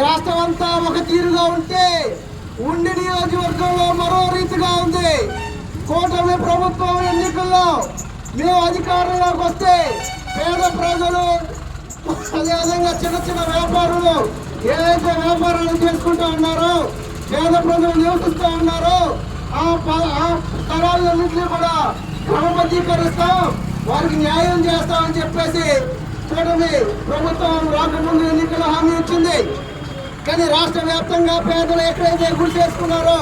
రాష్ట్రం అంతా ఒక తీరుగా ఉంటే ఉండి నియోజకవర్గంలో మరో రీతిగా ఉంది. కూటమి ప్రభుత్వం ఎన్నికల్లో మేము అధికారంలోకి వస్తే పేద ప్రజలు అదేవిధంగా చిన్న చిన్న వ్యాపారులు ఏదైతే వ్యాపారాలు చేసుకుంటూ ఉన్నారో పేద ప్రజలు నివసిస్తూ ఉన్నారో ఆ స్థలాలన్నింటినీ కూడా క్రమబద్ధీకరిస్తాం. వారికి న్యాయం చేస్తామని చెప్పేసి కూటమి ప్రభుత్వం రాకముందు ఎన్నికల హామీ ఇచ్చింది. కానీ రాష్ట్ర వ్యాప్తంగా పేదలు ఎక్కడైతే గురి చేసుకున్నారో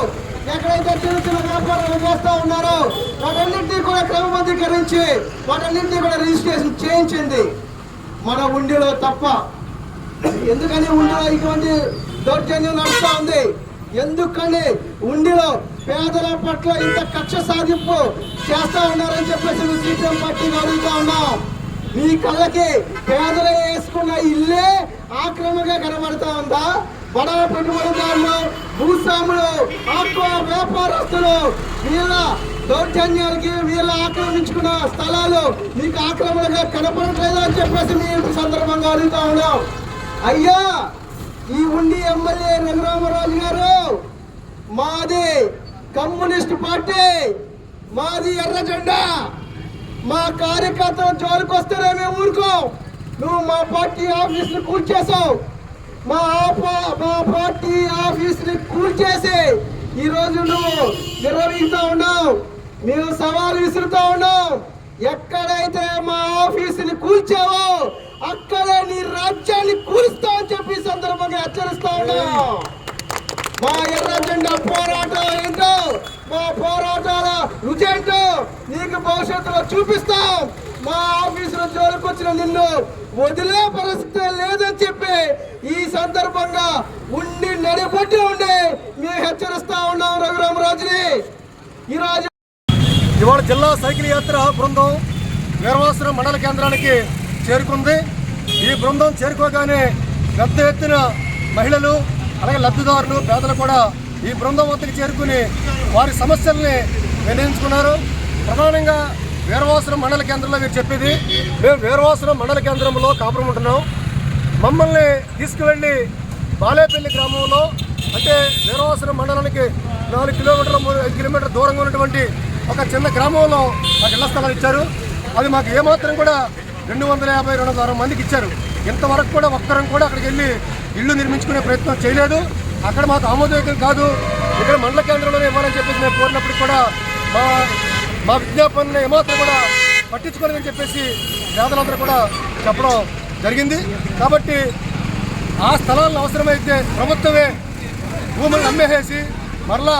ఎక్కడైతే చిన్న చిన్న వ్యాపారాలు చేస్తూ ఉన్నారో వాటన్నింటినీ కూడా క్రమబద్ధీకరించి వాటన్నింటినీ కూడా రిజిస్ట్రేషన్ చేయించింది మన ఉండిలో తప్ప. ఎందుకని ఉండిలో ఇటువంటి దౌర్జన్యం నడుస్తూ ఉంది? ఎందుకని ఉండిలో పేదల పట్ల ఇంత కక్ష సాధింపు చేస్తా ఉన్నారని చెప్పేసి మేము సీపీఎం పార్టీని అడుగుతా ఉన్నాం మీ కళ్ళకి పేదలు వేసుకున్న ఇల్లే ఆక్రమణగా కనబడతా ఉందా? బడా పెట్టుబడిదారులు భూస్వాములు ఆక్వా వ్యాపారస్తులు వీళ్ళ దౌర్జన్యాలకి వీళ్ళ ఆక్రమించుకున్న స్థలాలు మీకు ఆక్రమణగా కనపడట్లేదా అని చెప్పేసి మీ సందర్భంగా అడుగుతా ఉన్నాం. అయ్యా ఈ ఉండి ఎమ్మెల్యే రఘురామరాజు గారు మాది కమ్యూనిస్ట్ పార్టీ మాది ఎర్ర జెండా. మా కార్యకర్తలు జోలికి వస్తేనే మేము ఊరుకోం. నువ్వు మా పార్టీ ఆఫీస్ని కూల్చేసావు మా మా పార్టీ ఆఫీస్ని కూల్చేసి ఈరోజు నువ్వు నిర్వహిస్తూ ఉన్నావు. మేము సవాలు విసురుతూ ఉన్నాం. ఎక్కడైతే మా ఆఫీసుని కూల్చావో అక్కడే నీ రాజ్యాన్ని కూలుస్తా అని చెప్పి సందర్భంగా హెచ్చరిస్తా ఉన్నాం. మా ఎర్ర జెండా పోరాటం ఏంటో? మా పోరాటాల రుచేంటో నీకు భవిష్యత్తులో చూపిస్తాం. మా ఆఫీసులో జోలికి వచ్చిన నిన్ను వదిలే పరిస్థితి లేదని చెప్పి ఈ సందర్భంగా ఉండి నడిపట్టి ఉండి మేము హెచ్చరిస్తా ఉన్నాం రఘురామరాజుని. ఈరోజు ఇవాళ జిల్లా సైకిల్ యాత్ర బృందం వీరవాసరం మండల కేంద్రానికి చేరుకుంది. ఈ బృందం చేరుకోగానే పెద్ద ఎత్తున మహిళలు అలాగే లబ్ధిదారులు పేదలు కూడా ఈ బృందం వద్దకు చేరుకుని వారి సమస్యల్ని నిర్ణయించుకున్నారు. ప్రధానంగా వీరవాసనం మండల కేంద్రంలో మీరు చెప్పేది మేము వీరవాసనం మండల కేంద్రంలో కాపురం ఉంటున్నాం. మమ్మల్ని తీసుకువెళ్ళి బాలేపల్లి గ్రామంలో అంటే వీరవాసనం మండలానికి నాలుగు కిలోమీటర్ల మూడు- ఐదు కిలోమీటర్ల దూరంగా ఉన్నటువంటి ఒక చిన్న గ్రామంలో మాకు ఇళ్ళ స్థలాలు ఇచ్చారు. అది మాకు ఏమాత్రం కూడా రెండు వందల యాభై రెండు వందల మందికి ఇచ్చారు. ఇంతవరకు కూడా ఒక్కరం కూడా అక్కడికి వెళ్ళి ఇల్లు నిర్మించుకునే ప్రయత్నం చేయలేదు. అక్కడ మాకు ఆమోదయోగ్యం కాదు. ఇక్కడ మండల కేంద్రంలోనే ఇవ్వాలని చెప్పేసి మేము కోరినప్పుడు కూడా మా మా విజ్ఞాపనని ఏమాత్రం కూడా పట్టించుకోలేదని చెప్పేసి పేదలందరూ కూడా చెప్పడం జరిగింది. కాబట్టి ఆ స్థలాలను అవసరమైతే ప్రభుత్వమే భూములను అమ్మేసేసి మరలా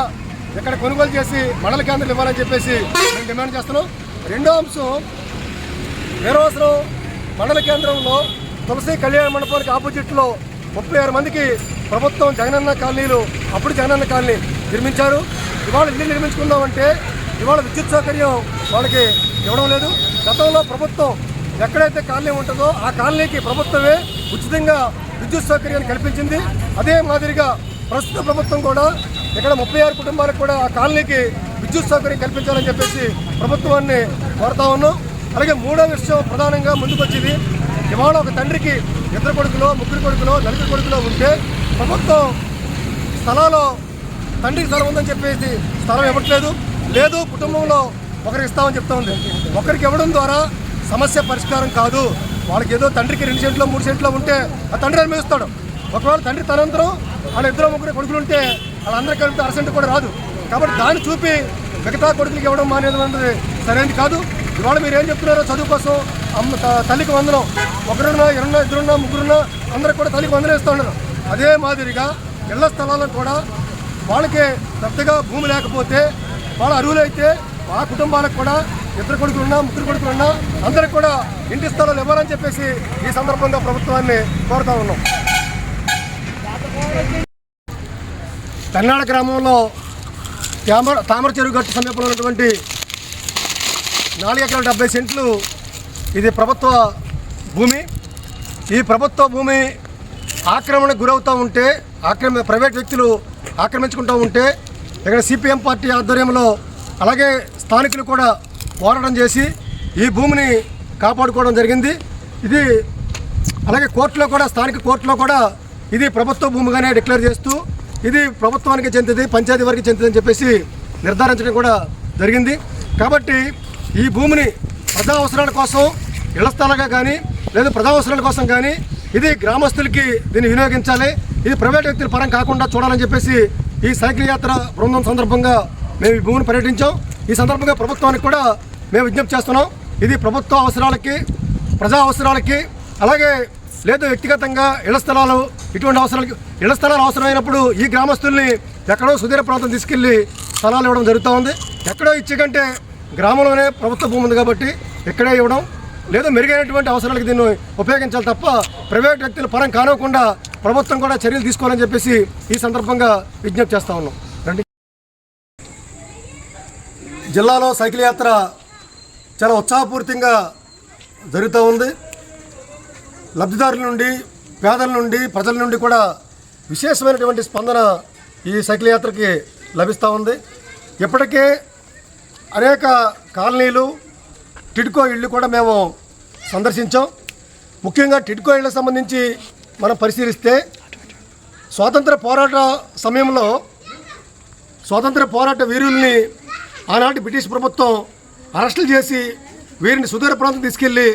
ఇక్కడ కొనుగోలు చేసి మండల కేంద్రాలు ఇవ్వాలని చెప్పేసి మేము డిమాండ్ చేస్తున్నాం. రెండో అంశం వీరవసరం మండల కేంద్రంలో తులసి కళ్యాణ మండపానికి ఆపోజిట్లో ముప్పై ఆరు మందికి ప్రభుత్వం జగనన్న కాలనీలు అప్పుడు జగనన్న కాలనీ నిర్మించారు. ఇవాళ ఇల్లు నిర్మించుకుందామంటే ఇవాళ విద్యుత్ సౌకర్యం వాళ్ళకి ఇవ్వడం లేదు. గతంలో ప్రభుత్వం ఎక్కడైతే కాలనీ ఉంటుందో ఆ కాలనీకి ప్రభుత్వమే ఉచితంగా విద్యుత్ సౌకర్యాన్ని కల్పించింది. అదే మాదిరిగా ప్రస్తుత ప్రభుత్వం కూడా ఇక్కడ ముప్పై ఆరు కుటుంబాలకు కూడా ఆ కాలనీకి విద్యుత్ సౌకర్యం కల్పించాలని చెప్పేసి ప్రభుత్వాన్ని కోరుతా ఉన్నాం. అలాగే మూడో విషయం ప్రధానంగా ముందుకొచ్చింది ఇవాళ ఒక తండ్రికి ఇద్దరు కొడుకులో ముగ్గురు కొడుకులో నలుగురు కొడుకులో ఉంటే ప్రభుత్వం స్థలాలు తండ్రికి స్థలం ఉందని చెప్పేసి స్థలం ఇవ్వట్లేదు. లేదు కుటుంబంలో ఒకరికి ఇస్తామని చెప్తా ఉంది. ఒకరికి ఇవ్వడం ద్వారా సమస్య పరిష్కారం కాదు. వాళ్ళకి ఏదో తండ్రికి రెండు సెంట్లో మూడు సెంట్లో ఉంటే ఆ తండ్రి అనుభవిస్తాడు. ఒకవేళ తండ్రి తనంతరం వాళ్ళ ఇద్దరు ముగ్గురు కొడుకులు ఉంటే వాళ్ళందరికీ కలిపితే అరసెంట్ కూడా రాదు. కాబట్టి దాన్ని చూపి మిగతా కొడుకులకి ఇవ్వడం మానేది అన్నది సరైనది కాదు. ఇవాళ మీరు ఏం చెప్తున్నారో చదువు కోసం అమ్మ త- తల్లికి వందనం. ఒకరున్నా ఇరున్నా ఇద్దరున్నా ముగ్గురున్నా అందరికి కూడా తల్లికి వందనం ఇస్తూ ఉన్నారు. అదే మాదిరిగా ఇళ్ళ స్థలాలకు కూడా వాళ్ళకి పెద్దగా భూమి లేకపోతే వాళ్ళ అరువులైతే ఆ కుటుంబాలకు కూడా ఇద్దరు కొడుకులున్నా ముగ్గురు కొడుకులున్నా అందరికి కూడా ఇంటి స్థలాలు ఇవ్వాలని చెప్పేసి ఈ సందర్భంగా ప్రభుత్వాన్ని కోరుతా ఉన్నాం. తెన్నాడ గ్రామంలో తామర తామర చెరువు గట్టు సమీపంలో ఉన్నటువంటి నాలుగు ఎకరాల డెబ్బై సెంట్లు ఇది ప్రభుత్వ భూమి. ఈ ప్రభుత్వ భూమి ఆక్రమణకు గురవుతూ ఉంటే ఆక్రమ ప్రైవేట్ వ్యక్తులు ఆక్రమించుకుంటూ ఉంటే ఇక్కడ సిపిఎం పార్టీ ఆధ్వర్యంలో అలాగే స్థానికులు కూడా పోరాటం చేసి ఈ భూమిని కాపాడుకోవడం జరిగింది. ఇది అలాగే కోర్టులో కూడా స్థానిక కోర్టులో కూడా ఇది ప్రభుత్వ భూమిగానే డిక్లేర్ చేస్తూ ఇది ప్రభుత్వానికి చెందింది పంచాయతీ వారికి చెందిందని చెప్పేసి నిర్ధారించడం కూడా జరిగింది. కాబట్టి ఈ భూమిని ప్రజా అవసరాల కోసం ఇళ్ళ స్థలాలుగా కానీ లేదా ప్రజా అవసరాల కోసం కానీ ఇది గ్రామస్తులకి దీన్ని వినియోగించాలి. ఇది ప్రైవేట్ వ్యక్తుల పరం కాకుండా చూడాలని చెప్పేసి ఈ సైకిల్ యాత్ర బృందం సందర్భంగా మేము ఈ భూమిని పర్యటించాం. ఈ సందర్భంగా ప్రభుత్వానికి కూడా మేము విజ్ఞప్తి చేస్తున్నాం. ఇది ప్రభుత్వ అవసరాలకి ప్రజా అవసరాలకి అలాగే లేదు వ్యక్తిగతంగా ఇళ్ళ స్థలాలు ఇటువంటి అవసరాలకి ఇళ్ళ స్థలాలు అవసరమైనప్పుడు ఈ గ్రామస్తుల్ని ఎక్కడో సుదీర ప్రాంతం తీసుకెళ్ళి స్థలాలు ఇవ్వడం జరుగుతూ ఉంది. ఎక్కడో ఇచ్చే కంటే గ్రామంలోనే ప్రభుత్వ భూమి ఉంది కాబట్టి ఇక్కడే ఇవ్వడం లేదా మెరుగైనటువంటి అవసరాలకు దీన్ని ఉపయోగించాలి తప్ప ప్రైవేట్ వ్యక్తుల పరం కానివ్వకుండా ప్రభుత్వం కూడా చర్యలు తీసుకోవాలని చెప్పేసి ఈ సందర్భంగా విజ్ఞప్తి చేస్తా ఉన్నాం. రండి. జిల్లాలో సైకిల్ యాత్ర చాలా ఉత్సాహపూరితంగా జరుగుతూ ఉంది. లబ్ధిదారుల నుండి పేదల నుండి ప్రజల నుండి కూడా విశేషమైనటువంటి స్పందన ఈ సైకిల్ యాత్రకి లభిస్తూ ఉంది. ఇప్పటికే అనేక కాలనీలు టిడ్కో ఇళ్ళు కూడా మేము సందర్శించాం. ముఖ్యంగా టిడ్కో ఇళ్ళకి సంబంధించి మనం పరిశీలిస్తే స్వాతంత్ర పోరాట సమయంలో స్వాతంత్ర పోరాట వీరుల్ని ఆనాటి బ్రిటిష్ ప్రభుత్వం అరెస్టులు చేసి వీరిని సుదూర ప్రాంతం తీసుకెళ్ళి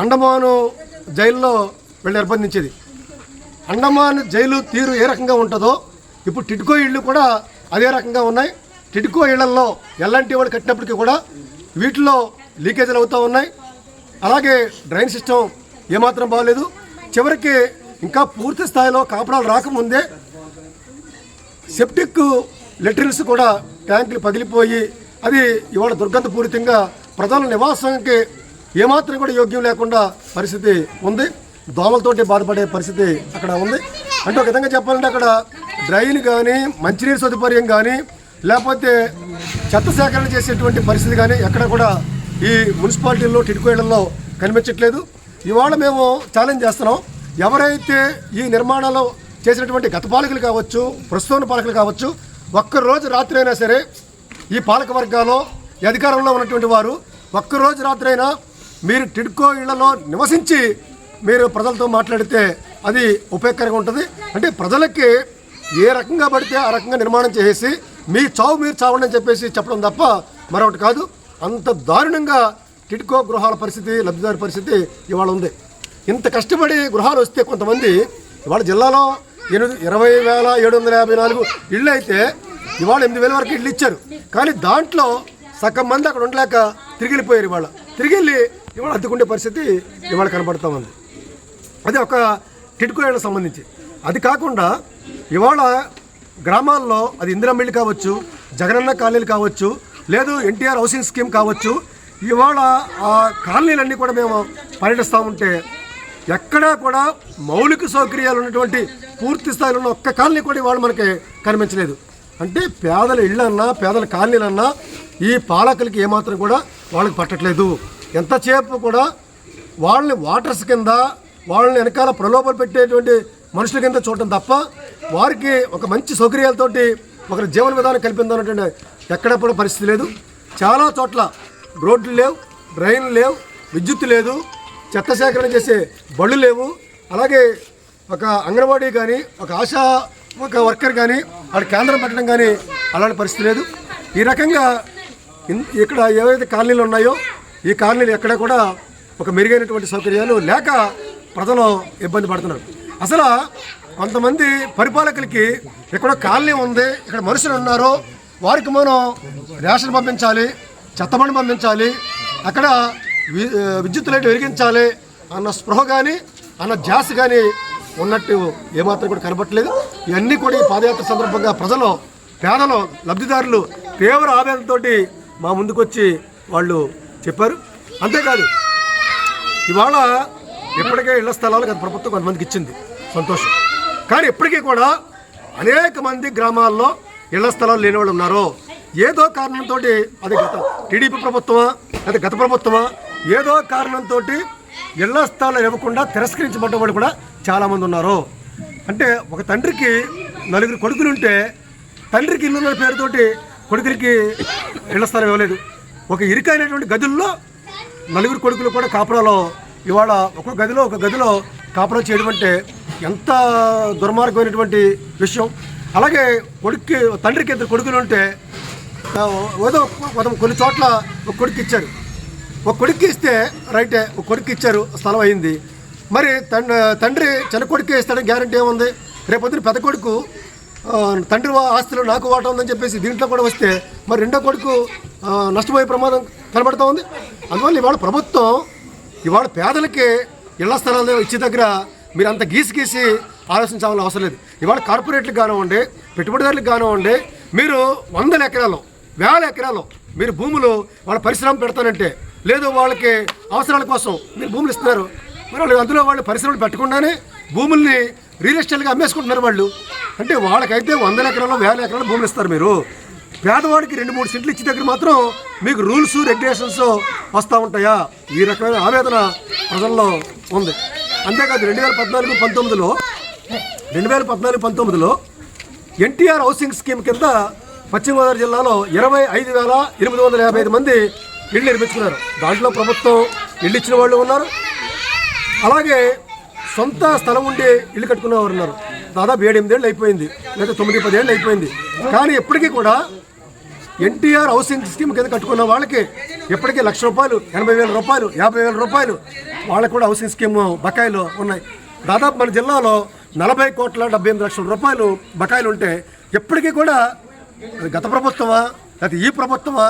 అండమాను జైల్లో వీళ్ళు నిర్బంధించేది. అండమాన్ జైలు తీరు ఏ రకంగా ఉంటుందో ఇప్పుడు టిడ్కో ఇళ్ళు కూడా అదే రకంగా ఉన్నాయి. టిడ్కో ఇళ్ళలో ఎలాంటి వాళ్ళు కట్టినప్పటికీ కూడా వీటిలో లీకేజీలు అవుతూ ఉన్నాయి. అలాగే డ్రైన్ సిస్టమ్ ఏమాత్రం బాగలేదు చివరికి ఇంకా పూర్తి స్థాయిలో కాపడాలు రాకముందే సెప్టిక్ లెటరిన్స్ కూడా ట్యాంకులు పగిలిపోయి అది ఇవాళ దుర్గంధపూరితంగా ప్రజల నివాసానికి ఏమాత్రం కూడా యోగ్యం లేకుండా పరిస్థితి ఉంది. దోమలతోటి బాధపడే పరిస్థితి అక్కడ ఉంది. అంటే ఒక విధంగా చెప్పాలంటే అక్కడ డ్రైన్ కానీ మంచినీరు సదుపాయం కానీ లేకపోతే చెత్త సేకరణ చేసేటువంటి పరిస్థితి కానీ ఎక్కడ కూడా ఈ మున్సిపాలిటీల్లో టిడ్కోయడంలో కనిపించట్లేదు. ఇవాళ మేము ఛాలెంజ్ చేస్తున్నాం. ఎవరైతే ఈ నిర్మాణాలు చేసినటువంటి గత పాలకులు కావచ్చు ప్రస్తుతం పాలకులు కావచ్చు ఒక్కరోజు రాత్రి అయినా సరే ఈ పాలక వర్గాల్లో అధికారంలో ఉన్నటువంటి వారు ఒక్కరోజు రాత్రి అయినా మీరు టిడ్కో ఇళ్ళలో నివసించి మీరు ప్రజలతో మాట్లాడితే అది ఉపయోగకరంగా ఉంటుంది. అంటే ప్రజలకి ఏ రకంగా పడితే ఆ రకంగా నిర్మాణం చేసేసి మీ చావు మీరు చావండి అని చెప్పేసి చెప్పడం తప్ప మరొకటి కాదు. అంత దారుణంగా టిడ్కో గృహాల పరిస్థితి లబ్ధిదారు పరిస్థితి ఇవాళ ఉంది. ఇంత కష్టపడి గృహాలు వస్తే కొంతమంది ఇవాళ జిల్లాలో ఎనిమిది ఇరవై వేల ఏడు వందల యాభై నాలుగు ఇళ్ళు అయితే ఇవాళ ఎనిమిది వేల వరకు ఇళ్ళు ఇచ్చారు. కానీ దాంట్లో సగం మంది అక్కడ ఉండలేక తిరిగి వెళ్ళిపోయారు ఇవాళ. తిరిగి వెళ్ళి ఇవాళ అద్దెకుండే పరిస్థితి ఇవాళ కనబడతా ఉంది. అది ఒక టిడ్కో ఇళ్ళకి సంబంధించి. అది కాకుండా ఇవాళ గ్రామాల్లో అది ఇందిరా మిల్లు కావచ్చు జగనన్న కాలనీలు కావచ్చు లేదు ఎన్టీఆర్ హౌసింగ్ స్కీమ్ కావచ్చు. ఇవాళ ఆ కాలనీలన్నీ కూడా మేము పర్యటిస్తూ ఉంటే ఎక్కడా కూడా మౌలిక సౌకర్యాలు ఉన్నటువంటి పూర్తి స్థాయిలో ఉన్న ఒక్క కాలనీ కూడా ఇవాళ మనకి కనిపించలేదు. అంటే పేదల ఇళ్ళన్నా పేదల కాలనీలన్నా ఈ పాలకులకి ఏమాత్రం కూడా వాళ్ళకి పట్టట్లేదు. ఎంతసేపు కూడా వాళ్ళని వాటర్స్ కింద వాళ్ళని వెనకాల ప్రలోభాలు పెట్టేటువంటి మనుషుల కింద చూడటం తప్ప వారికి ఒక మంచి సౌకర్యాలతోటి ఒకరి జీవన విధానం కల్పిందన్నటువంటి ఎక్కడ కూడా పరిస్థితి లేదు. చాలా చోట్ల రోడ్లు లేవు డ్రైన్లు లేవు విద్యుత్ లేదు చెత్త సేకరణ చేసే బళ్ళు లేవు. అలాగే ఒక అంగన్వాడీ కానీ ఒక ఆశా ఒక వర్కర్ కానీ వాడి కేంద్రం పెట్టడం కానీ అలాంటి పరిస్థితి లేదు. ఈ రకంగా ఇక్కడ ఏవైతే కాలనీలు ఉన్నాయో ఈ కాలనీలు ఎక్కడ కూడా ఒక మెరుగైనటువంటి సౌకర్యాలు లేక ప్రజలు ఇబ్బంది పడుతున్నారు. అసలు కొంతమంది పరిపాలకులకి ఇక్కడ కాలనీ ఉంది ఇక్కడ మనుషులు ఉన్నారు. వారికి మనం రేషన్ పంపించాలి చెత్తబండి పంపించాలి అక్కడ వి- విద్యుత్ లైట్ వెలిగించాలి అన్న స్పృహ కానీ అన్న జాస్ కానీ ఉన్నట్టు ఏమాత్రం కూడా కనబట్టలేదు ఇవన్నీ కూడా ఈ పాదయాత్ర సందర్భంగా ప్రజలు పేదలు లబ్ధిదారులు తీవ్ర ఆవేదనతో మా ముందుకొచ్చి వాళ్ళు చెప్పారు. అంతేకాదు ఇవాళ ఇప్పటికే ఇళ్ళ స్థలాలు కానీ ప్రభుత్వం కొంతమందికి ఇచ్చింది. సంతోషం. కానీ ఇప్పటికీ కూడా అనేక మంది గ్రామాల్లో ఇళ్ళ స్థలాలు లేని వాళ్ళు ఉన్నారు. ఏదో కారణంతో అది గత టీడీపీ ప్రభుత్వమా అది గత ప్రభుత్వమా ఏదో కారణంతో ఇళ్ళ స్థలాలు ఇవ్వకుండా తిరస్కరించబడ్డ వాళ్ళు కూడా చాలామంది ఉన్నారు. అంటే ఒక తండ్రికి నలుగురు కొడుకులుంటే తండ్రికి ఇల్లు పేరుతోటి కొడుకులకి ఇళ్ళ స్థలం ఇవ్వలేదు. ఒక ఇరుకైనటువంటి గదుల్లో నలుగురు కొడుకులు కూడా కాపురాలో ఇవాళ ఒక గదిలో ఒక గదిలో కాపురం చేయడం అంటే ఎంత దుర్మార్గమైనటువంటి విషయం. అలాగే కొడుక్కి తండ్రికి ఇద్దరు కొడుకులు ఉంటే ఏదో కొన్ని చోట్ల ఒక కొడుకు ఇచ్చారు. ఒక కొడుకు ఇస్తే రైటే ఒక కొడుకు ఇచ్చారు స్థలం అయింది. మరి తండ్రి తండ్రి చిన్న కొడుకు ఇస్తాడని గ్యారంటీ ఏముంది? రేపొద్దున పెద్ద కొడుకు తండ్రి ఆస్తులు నాకు వాటా ఉందని చెప్పేసి దీంట్లో కూడా వస్తే మరి రెండో కొడుకు నష్టపోయే ప్రమాదం కనబడుతూ ఉంది. అందువల్ల ఇవాళ ప్రభుత్వం ఇవాళ పేదలకి ఇళ్ళ స్థలాలు ఇచ్చే దగ్గర మీరు అంత గీసి గీసి ఆలోచించాల్సిన అవసరం లేదు. ఇవాళ కార్పొరేట్లకు కానివ్వండి పెట్టుబడిదారులకు కానివ్వండి మీరు వందల ఎకరాలు వేల ఎకరాలు మీరు భూములు వాళ్ళ పరిశ్రమ పెడతానంటే లేదు వాళ్ళకి అవసరాల కోసం మీరు భూములు ఇస్తున్నారు. మరి వాళ్ళు అందులో వాళ్ళు పరిశ్రమలు పెట్టకుండానే భూముల్ని రియల్ ఎస్టేట్గా అమ్మేసుకుంటున్నారు వాళ్ళు. అంటే వాళ్ళకైతే వందల ఎకరాలు వేల ఎకరాలు భూములు ఇస్తారు మీరు. పేదవాడికి రెండు మూడు సెంట్లు ఇచ్చే దగ్గర మాత్రం మీకు రూల్స్ రెగ్యులేషన్స్ వస్తూ ఉంటాయా? ఈ రకమైన ఆవేదన ప్రజల్లో ఉంది. అంతేకాదు రెండు వేల పద్నాలుగు పంతొమ్మిదిలో రెండు వేల పద్నాలుగు పంతొమ్మిదిలో ఎన్టీఆర్ హౌసింగ్ స్కీమ్ కింద పశ్చిమ గోదావరి జిల్లాలో ఇరవై ఐదు వేల ఎనిమిది వందల యాభై ఐదు మంది ఇళ్ళు నిర్మించుకున్నారు. దాంట్లో ప్రభుత్వం ఇళ్ళు ఇచ్చిన వాళ్ళు ఉన్నారు. అలాగే సొంత స్థలం ఉండి ఇల్లు కట్టుకునేవారు ఉన్నారు. దాదాపు ఏడు అయిపోయింది లేదా తొమ్మిది పదేళ్ళు అయిపోయింది. కానీ ఇప్పటికీ కూడా ఎన్టీఆర్ హౌసింగ్ స్కీమ్ కింద కట్టుకున్న వాళ్ళకి ఇప్పటికీ లక్ష రూపాయలు ఎనభై వేల రూపాయలు యాభై వేల రూపాయలు వాళ్ళకు కూడా హౌసింగ్ స్కీమ్ బకాయిలు ఉన్నాయి. దాదాపు మన జిల్లాలో నలభై కోట్ల డెబ్బై ఎనిమిది లక్షల రూపాయలు బకాయిలు ఉంటే ఇప్పటికీ కూడా గత ప్రభుత్వమా లేకపోతే ఈ ప్రభుత్వమా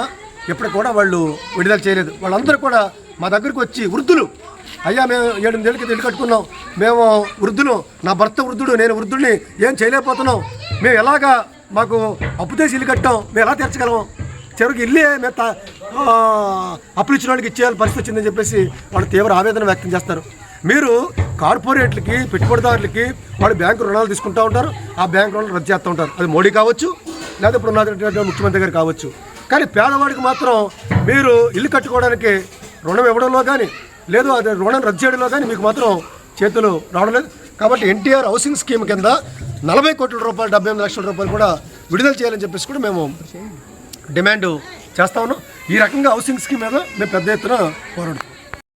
ఇప్పటికి కూడా వాళ్ళు విడుదల చేయలేదు. వాళ్ళందరూ కూడా మా దగ్గరికి వచ్చి వృద్ధులు అయ్యా మేము ఏడెనిమిదేళ్ళ కింద ఇల్లు కట్టుకున్నాం. మేము వృద్ధులు నా భర్త వృద్ధుడు నేను వృద్ధుడిని ఏం చేయలేకపోతున్నాం. మేము ఎలాగా మాకు అప్పు చేసి ఇల్లు కట్టాం. మేము ఎలా తీర్చగలం చివరికి ఇల్లే మేము త అప్పులు ఇచ్చిన వాళ్ళకి ఇచ్చేయాలి పరిస్థితి వచ్చిందని చెప్పేసి వాళ్ళు తీవ్ర ఆవేదన వ్యక్తం చేస్తారు. మీరు కార్పొరేట్లకి పెట్టుబడిదారులకి వాళ్ళు బ్యాంకు రుణాలు తీసుకుంటూ ఉంటారు. ఆ బ్యాంకు రుణాలు రద్దు చేస్తూ ఉంటారు. అది మోడీ కావచ్చు లేదా ఇప్పుడు ఉన్నటువంటి ముఖ్యమంత్రి గారు కావచ్చు. కానీ పేదవాడికి మాత్రం మీరు ఇల్లు కట్టుకోవడానికి రుణం ఇవ్వడంలో కానీ లేదు అది రుణం రద్దు చేయడంలో కానీ మీకు మాత్రం చేతులు రావడం లేదు. కాబట్టి ఎన్టీఆర్ హౌసింగ్ స్కీమ్ కింద నలభై కోట్ల రూపాయలు డెబ్బై ఎనిమిది లక్షల రూపాయలు కూడా విడుదల చేయాలని చెప్పేసి కూడా మేము డిమాండ్ చేస్తా ఉన్నాం. ఈ రకంగా హౌసింగ్ స్కీమ్ మీద మేము పెద్ద ఎత్తున పోరాడుతాం